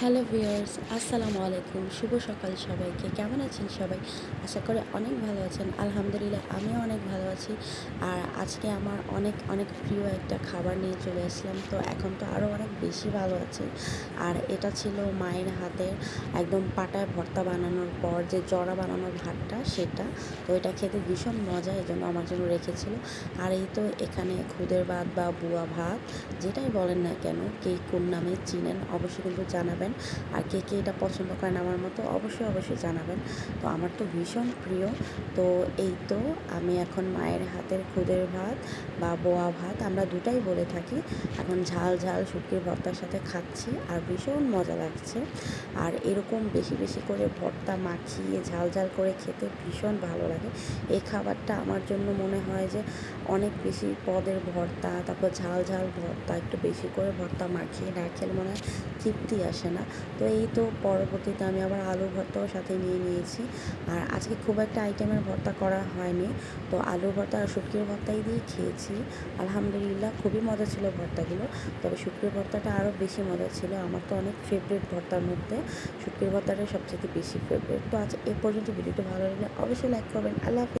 Hello viewers, আসসালামু আলাইকুম। শুভ সকাল সবাইকে। কেমন আছেন সবাই? আশা করি অনেক ভালো আছেন। আলহামদুলিল্লাহ, আমিও অনেক ভালো আছি। আর আজকে আমার অনেক অনেক প্রিয় একটা খাবার নিয়ে চলে আসলাম। তো এখন তো আরও অনেক বেশি ভালো আছি। আর এটা ছিল মায়ের হাতের একদম পাটায় ভর্তা বানানোর পর যে জড়া বানানোর ভাতটা, সেটা। তো এটা খেতে ভীষণ মজা এই জন্য আমার জন্য রেখেছিল। আর এই তো এখানে খুদের ভাত বা বুয়া ভাত, যেটাই বলেন না কেন, কে কোন নামে চিনেন, অবশ্যই কিন্তু জানাবেন। আর কে কে এটা পছন্দ করেন আমার মতো অবশ্যই অবশ্যই জানাবেন। তো আমার তো ভীষণ প্রিয়। তো এই তো আমি এখন মায়ের হাতের খুদের ভাত বা বোয়া ভাত আমরা দুটাই বলে থাকি। এখন ঝাল ঝাল শুটকির ভর্তার সাথে খাচ্ছি আর ভীষণ মজা লাগছে। আর এরকম বেশি বেশি করে ভর্তা মাখিয়ে ঝাল ঝাল করে খেতে ভীষণ ভালো লাগে। এই খাবারটা আমার জন্য মনে হয় যে অনেক বেশি পদের ভর্তা, তারপর ঝাল ঝাল ভর্তা, একটু বেশি করে ভর্তা মাখিয়ে না খেলে মনে হয় তৃপ্তি আসে না। তো এই তো পরবর্তীতে আমি আবার আলু ভর্তাও সাথে নিয়ে নিয়েছি। আর আজকে খুব একটা আইটেমের ভর্তা করা হয়নি। তো আলু ভর্তা আর শুটকির ভর্তাই দিয়ে খেয়েছি। আলহামদুলিল্লাহ খুবই মজা ছিল ভর্তাগুলো। তবে শুটকির ভর্তাটা আরও বেশি মজা ছিল। আমার তো অনেক ফেভারিট ভর্তার মধ্যে শুটকির ভর্তাটাই সবচেয়ে বেশি ফেভারিট তো আজ এ পর্যন্ত ভিডিওটা ভালো লাগলে অবশ্যই লাইক করবেন। আল্লাহ।